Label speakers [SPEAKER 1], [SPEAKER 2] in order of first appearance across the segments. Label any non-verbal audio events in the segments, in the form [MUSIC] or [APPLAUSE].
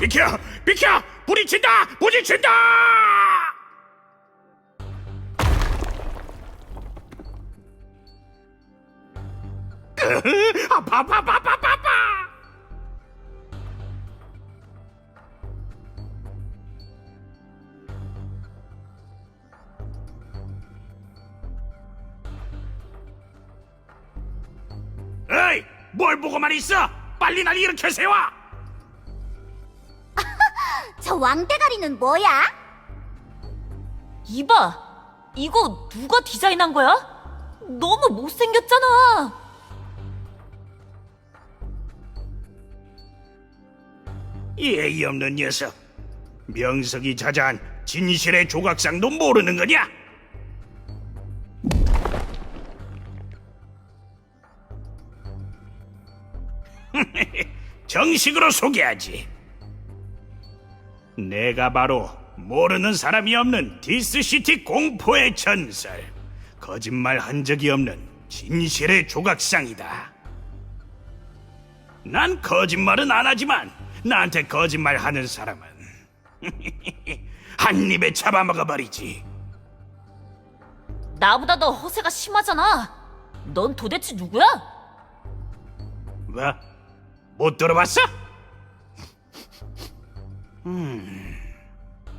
[SPEAKER 1] 비켜! 비켜! 으흐, 아파 아파 아파 아파 아파, 아파 에이 뭘 보고만 있어 빨리 날 일으켜 세워
[SPEAKER 2] 저 왕대가리는 뭐야?
[SPEAKER 3] 이봐, 이거 누가 디자인한 거야? 너무 못생겼잖아.
[SPEAKER 1] 예의 없는 녀석 명석이 자자한 진실의 조각상도 모르는 거냐? [LAUGHS] 정식으로 소개하지 내가 바로 모르는 사람이 없는 디스시티 공포의 전설 거짓말 한 적이 없는 진실의 조각상이다 난 거짓말은 안 하지만 나한테 거짓말 하는 사람은 [LAUGHS] 한 입에 잡아먹어 버리지.
[SPEAKER 3] 나보다 더 허세가 심하잖아. 넌 도대체 누구야?
[SPEAKER 1] 뭐? 못 들어봤어? 음,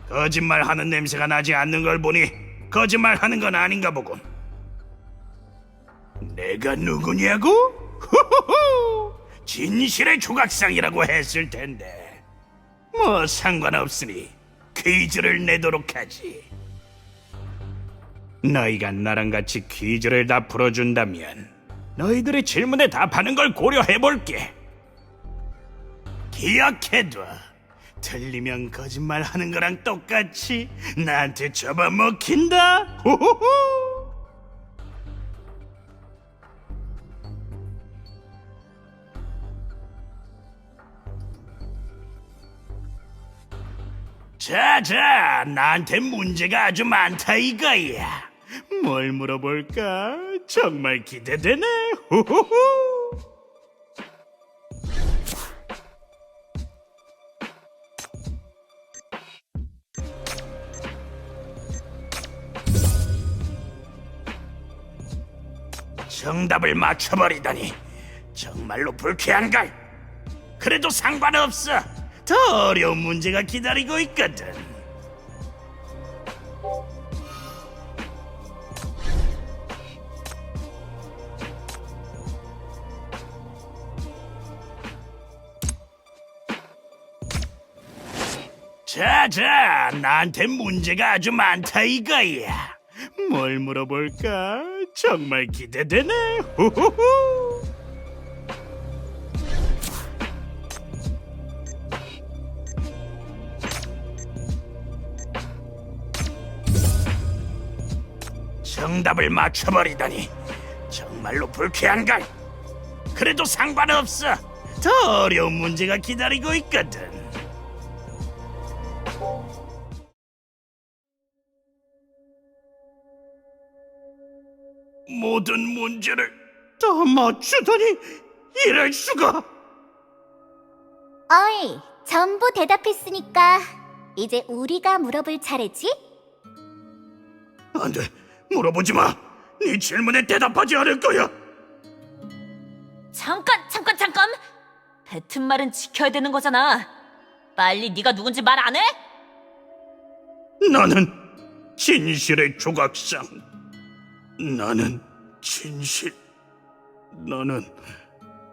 [SPEAKER 1] 거짓말 하는 냄새가 나지 않는 걸 보니 거짓말 하는 건 아닌가 보군. 내가 누구냐고? 후후후! 진실의 조각상이라고 했을 텐데. 뭐 상관없으니 퀴즈를 내도록 하지. 너희가 나랑 같이 퀴즈를 다 풀어준다면 너희들의 질문에 답하는 걸 고려해볼게. 기억해둬. 틀리면 거짓말하는 거랑 똑같이 나한테 접어먹힌다. 호호호. 자자, 나한테 문제가 아주 많다 이거야. 뭘 물어볼까? 정말 기대되네. 후후후. 정답을 맞춰버리다니 정말로 불쾌한걸. 그래도 상관없어. 더 어려운 문제가 기다리고 있거든. 자자, 나한테 문제가 아주 많다 이거야. 뭘 물어볼까? 정말 기대되네. 후후후. 정답을 맞춰버리다니 정말로 불쾌한걸. 그래도 상관없어. 더 어려운 문제가 기다리고 있거든. 모든 문제를 다 맞추다니 이럴 수가.
[SPEAKER 2] 어이, 전부 대답했으니까 이제 우리가 물어볼 차례지?
[SPEAKER 1] 안 돼. 물어보지 마. 네 질문에 대답하지 않을 거야.
[SPEAKER 3] 잠깐, 잠깐, 잠깐. 뱉은 말은 지켜야 되는 거잖아. 빨리 네가 누군지 말 안 해?
[SPEAKER 1] 나는 진실의 조각상. 나는 진실. 나는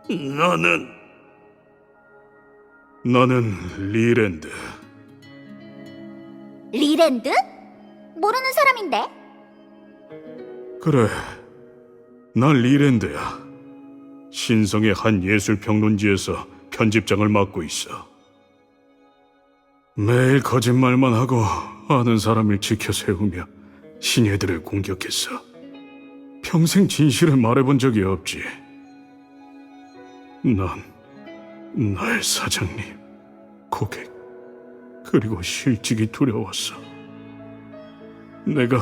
[SPEAKER 1] 나는 나는 리랜드.
[SPEAKER 2] 리랜드? 모르는 사람인데?
[SPEAKER 1] 그래. 난 리랜드야. 신성의 한 예술 평론지에서 편집장을 맡고 있어. 매일 거짓말만 하고 아는 사람을 지켜 세우며 신예들을 공격했어. 평생 진실을 말해본 적이 없지. 난 나의 사장님, 고객, 그리고 실직이 두려웠어. 내가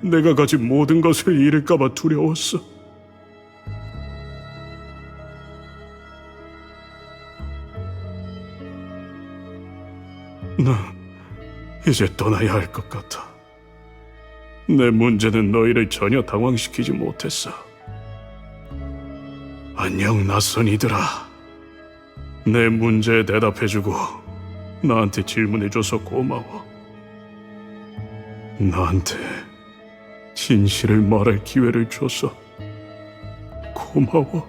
[SPEAKER 1] 내가 가진 모든 것을 잃을까봐 두려웠어. 나 이제 떠나야 할 것 같아. 내 문제는 너희를 전혀 당황시키지 못했어. 안녕 낯선 이들아. 내 문제에 대답해주고 나한테 질문해줘서 고마워. 나한테 진실을 말할 기회를 줘서 고마워.